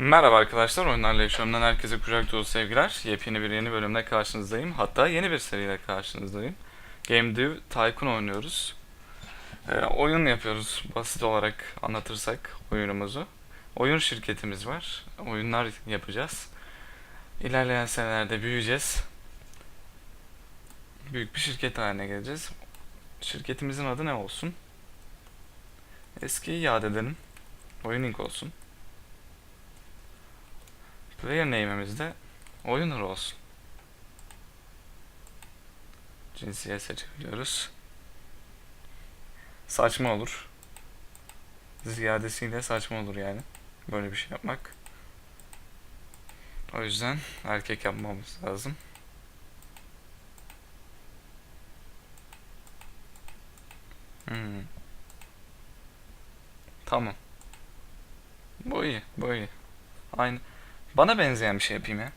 Merhaba arkadaşlar, Oyunlarla Yaşamından herkese kucak dolu sevgiler. Yepyeni bir yeni bölümle karşınızdayım. Hatta yeni bir seriyle karşınızdayım. Game Dev Tycoon oynuyoruz. Ee, oyun yapıyoruz basit olarak anlatırsak oyunumuzu. Oyun şirketimiz var. Oyunlar yapacağız. İlerleyen senelerde büyüyeceğiz. Büyük bir şirket haline geleceğiz. Şirketimizin adı ne olsun? Eskiyi yad edelim. Oyun Inc. olsun. Player name'imiz de oyunlar olsun. Cinsiyet seçebiliyoruz. Saçma olur. Ziyadesiyle saçma olur yani. Böyle bir şey yapmak. O yüzden erkek yapmamız lazım. Hmm. Tamam. Bu iyi, bu iyi. Aynı. Bana benzeyen bir şey yapayım ya.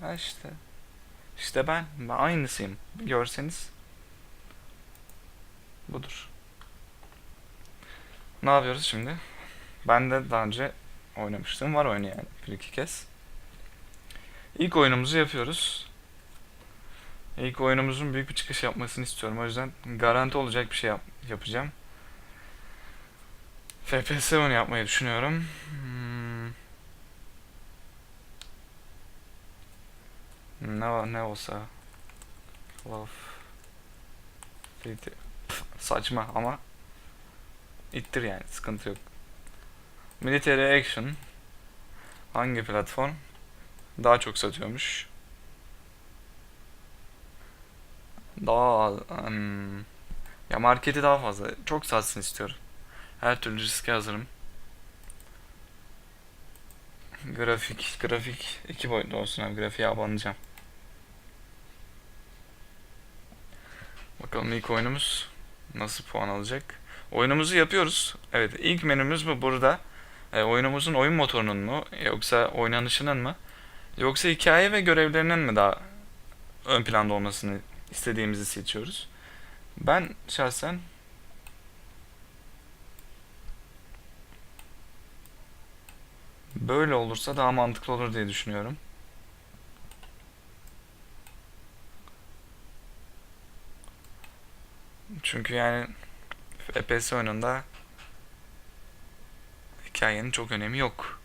Ha işte. İşte ben. Ben aynısıyım. Görseniz. Budur. Ne yapıyoruz şimdi? Ben de daha önce oynamıştım. Var oyunu yani. Bir iki kez. İlk oyunumuzu yapıyoruz. İlk oyunumuzun büyük bir çıkış yapmasını istiyorum. O yüzden garanti olacak bir şey yap- yapacağım. FPS oyunu yapmayı düşünüyorum. Hmm. Ne ne olsa. Love. Pf, Saçma ama ittir yani sıkıntı yok. Military Action hangi platform? Daha çok satıyormuş. Daha hmm, ya marketi daha fazla. Çok satsın istiyorum. Her türlü riske hazırım. Grafik, grafik iki boyutlu olsun abi. Grafiğe abanacağım. Bakalım ilk oyunumuz nasıl puan alacak. Oyunumuzu yapıyoruz. Evet, ilk menümüz bu burada. E, oyunumuzun oyun motorunun mu yoksa oynanışının mı yoksa hikaye ve görevlerinin mi daha ön planda olmasını istediğimizi seçiyoruz. Ben şahsen Böyle olursa daha mantıklı olur diye düşünüyorum. Çünkü yani FPS oyununda hikayenin çok önemi yok.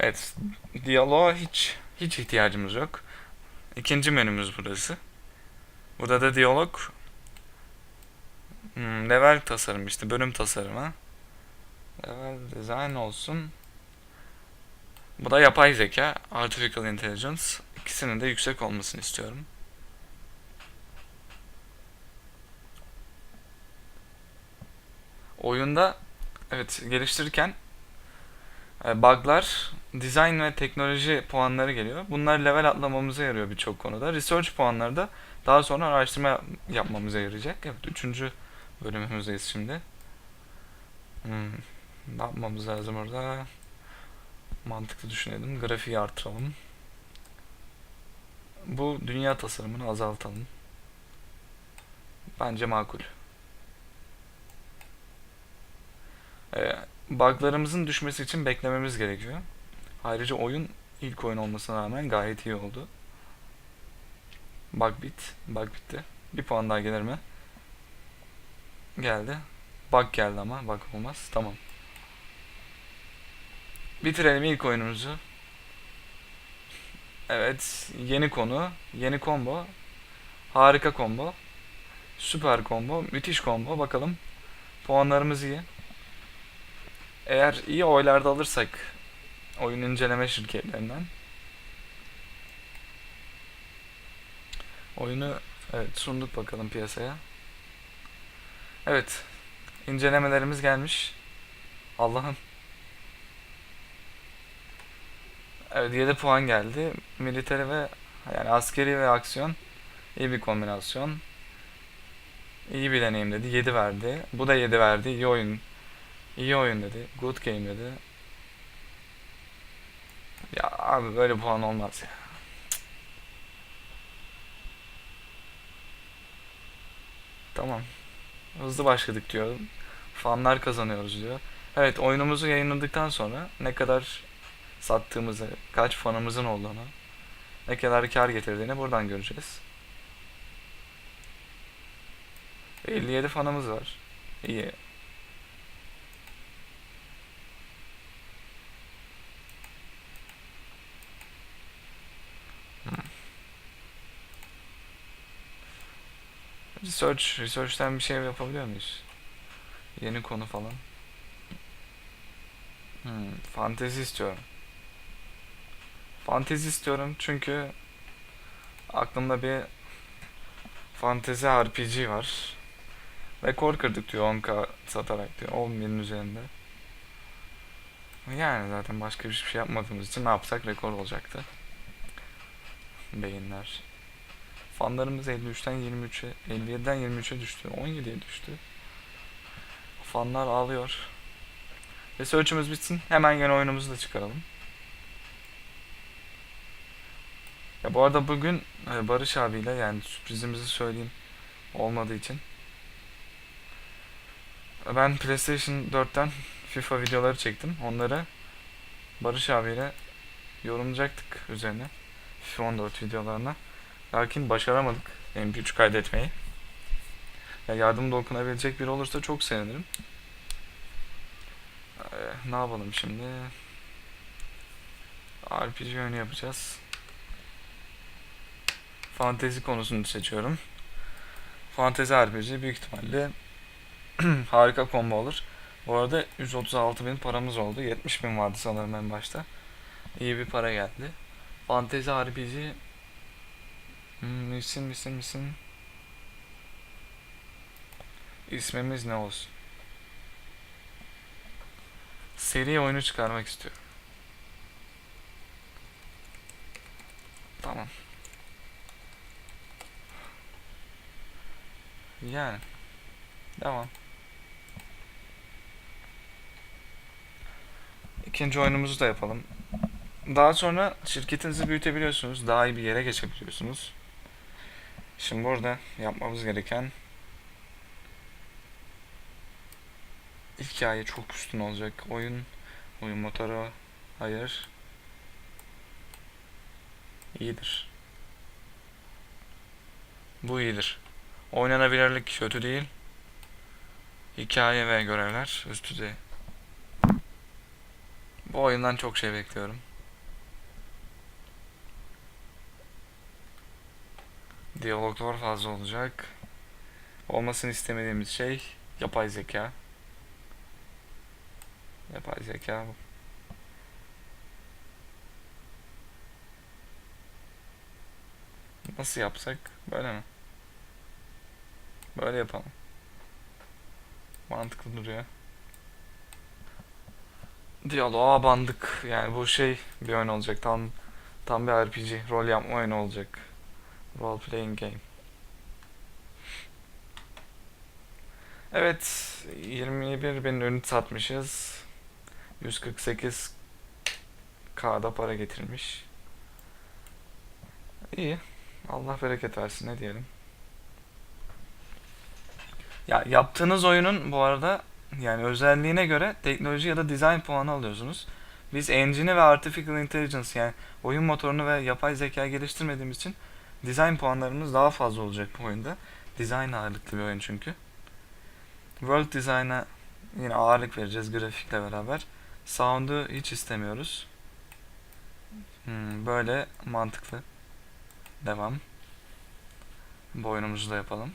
Evet, diyaloğa hiç hiç ihtiyacımız yok. İkinci menümüz burası. Burada da diyalog hmm, level tasarım işte bölüm tasarımı. Level design olsun. Bu da yapay zeka, artificial intelligence. İkisinin de yüksek olmasını istiyorum. Oyunda evet geliştirirken e, bug'lar, design ve teknoloji puanları geliyor. Bunlar level atlamamıza yarıyor birçok konuda. Research puanları da daha sonra araştırma yap- yapmamıza yarayacak. Evet, üçüncü bölümümüzdeyiz şimdi. Hmm. Ne yapmamız lazım orada? Mantıklı düşünelim. Grafiği artıralım. Bu dünya tasarımını azaltalım. Bence makul. Ee, buglarımızın düşmesi için beklememiz gerekiyor. Ayrıca oyun ilk oyun olmasına rağmen gayet iyi oldu. Bug bit. Bug bitti. Bir puan daha gelir mi? Geldi. Bug geldi ama bug olmaz. Tamam. Bitirelim ilk oyunumuzu. Evet, yeni konu, yeni combo. Harika combo. Süper combo, müthiş combo. Bakalım. Puanlarımız iyi. Eğer iyi oylarda alırsak oyun inceleme şirketlerinden oyunu evet sunduk bakalım piyasaya. Evet. incelemelerimiz gelmiş. Allah'ım. Evet 7 puan geldi. Militeri ve yani askeri ve aksiyon iyi bir kombinasyon. İyi bir deneyim dedi. 7 verdi. Bu da 7 verdi. İyi oyun. İyi oyun dedi. Good game dedi. Ya abi böyle puan olmaz ya. Tamam. Hızlı başladık diyorum. Fanlar kazanıyoruz diyor. Evet oyunumuzu yayınladıktan sonra ne kadar sattığımızı, kaç fanımızın olduğunu, ne kadar kar getirdiğini buradan göreceğiz. 57 fanımız var. İyi. Hmm. Research, research'ten bir şey yapabiliyor muyuz? Yeni konu falan. Hmm, fantezi istiyorum. Fantezi istiyorum çünkü aklımda bir fantezi RPG var. Rekor kırdık diyor 10k satarak diyor. 10 binin üzerinde. Yani zaten başka bir şey yapmadığımız için ne yapsak rekor olacaktı. Beyinler. Fanlarımız 53'ten 23'e, 57'den 23'e düştü. 17'ye düştü. Fanlar ağlıyor. Research'ımız bitsin. Hemen yeni oyunumuzu da çıkaralım. Ya bu arada bugün e, Barış abiyle yani sürprizimizi söyleyeyim olmadığı için. Ben PlayStation 4'ten FIFA videoları çektim. Onları Barış abiyle yorumlayacaktık üzerine. FIFA 14 videolarına. Lakin başaramadık MP3 kaydetmeyi. Ya yardım dokunabilecek biri olursa çok sevinirim. Ee, ne yapalım şimdi? RPG oyunu yapacağız. Fantezi konusunu seçiyorum. Fantezi RPG büyük ihtimalle harika combo olur. Bu arada 136 bin paramız oldu. 70 bin vardı sanırım en başta. İyi bir para geldi. Fantezi RPG hmm, isim isim isim İsmimiz ne olsun? Seri oyunu çıkarmak istiyorum. Tamam. Yani. Devam. İkinci oyunumuzu da yapalım. Daha sonra şirketinizi büyütebiliyorsunuz. Daha iyi bir yere geçebiliyorsunuz. Şimdi burada yapmamız gereken hikaye çok üstün olacak. Oyun, oyun motoru, hayır. İyidir. Bu iyidir. Oynanabilirlik kötü değil. Hikaye ve görevler üst düzey. Bu oyundan çok şey bekliyorum. Diyaloglar fazla olacak. Olmasını istemediğimiz şey yapay zeka. Yapay zeka. Nasıl yapsak? Böyle mi? Böyle yapalım. Mantıklı duruyor. Diyaloğa bandık. Yani bu şey bir oyun olacak. Tam tam bir RPG, rol yapma oyunu olacak. Role playing game. Evet, 21 bin ünit satmışız. 148 K'da para getirmiş. İyi. Allah bereket versin ne diyelim. Ya yaptığınız oyunun bu arada yani özelliğine göre teknoloji ya da design puanı alıyorsunuz. Biz engine'i ve artificial intelligence yani oyun motorunu ve yapay zeka geliştirmediğimiz için design puanlarımız daha fazla olacak bu oyunda. Design ağırlıklı bir oyun çünkü. World design'a yine ağırlık vereceğiz grafikle beraber. Sound'u hiç istemiyoruz. Hmm, böyle mantıklı. Devam. Bu oyunumuzu da yapalım.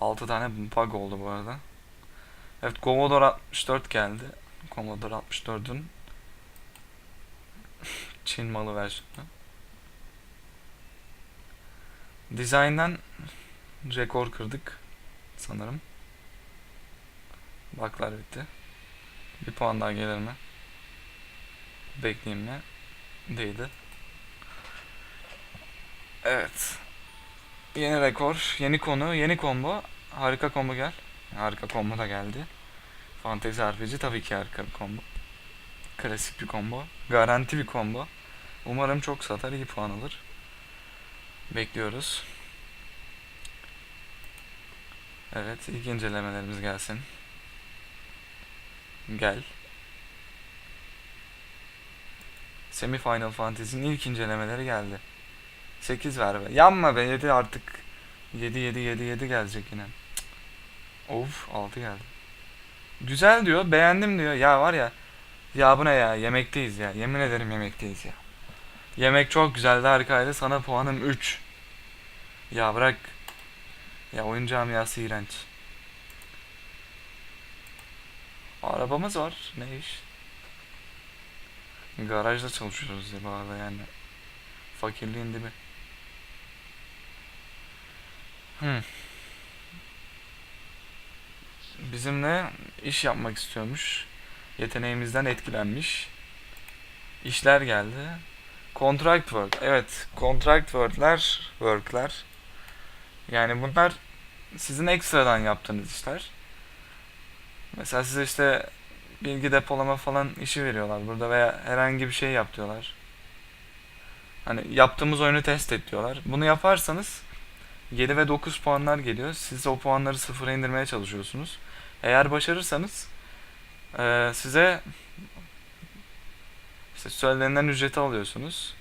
6 tane bug oldu bu arada. Evet Commodore 64 geldi. Commodore 64'ün Çin malı versiyonu. Design'dan rekor kırdık sanırım. Baklar bitti. Bir puan daha gelir mi? Bekleyeyim mi? Değildi. Evet. Yeni rekor, yeni konu, yeni combo. Harika combo gel. Harika combo da geldi. Fantezi RPG tabii ki harika bir combo. Klasik bir combo. Garanti bir combo. Umarım çok satar, iyi puan alır. Bekliyoruz. Evet, ilk incelemelerimiz gelsin. Gel. Semi Final Fantasy'nin ilk incelemeleri geldi. 8 ver be. Yanma be 7 artık. 7 7 7 7 gelecek yine. Cık. Of 6 geldi. Güzel diyor, beğendim diyor. Ya var ya. Ya bu ne ya? Yemekteyiz ya. Yemin ederim yemekteyiz ya. Yemek çok güzeldi, harikaydı. Sana puanım 3. Ya bırak. Ya oyun camiası iğrenç. Arabamız var. Ne iş? Garajda çalışıyoruz ya bu arada yani. Fakirliğin dibi. Hmm. Bizimle iş yapmak istiyormuş. Yeteneğimizden etkilenmiş. İşler geldi. Contract work. Evet, contract work'ler, work'ler. Yani bunlar sizin ekstradan yaptığınız işler. Mesela size işte bilgi depolama falan işi veriyorlar burada veya herhangi bir şey yap diyorlar. Hani yaptığımız oyunu test et diyorlar. Bunu yaparsanız 7 ve 9 puanlar geliyor. Siz o puanları sıfıra indirmeye çalışıyorsunuz. Eğer başarırsanız eee, size işte söylenen ücreti alıyorsunuz.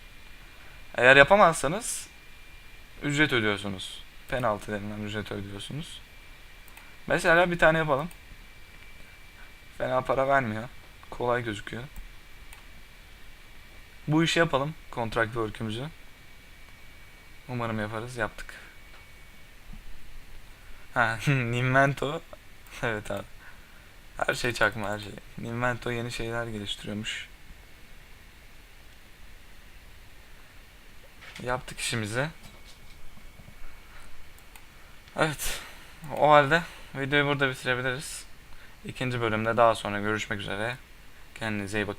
Eğer yapamazsanız ücret ödüyorsunuz. Penaltı denilen ücret ödüyorsunuz. Mesela bir tane yapalım. Fena para vermiyor. Kolay gözüküyor. Bu işi yapalım. Contract work'ümüzü. Umarım yaparız. Yaptık. Ha, Ninvento. Evet abi. Her şey çakma her şey. Ninvento yeni şeyler geliştiriyormuş. Yaptık işimizi. Evet. O halde videoyu burada bitirebiliriz. İkinci bölümde daha sonra görüşmek üzere. Kendinize iyi bakın.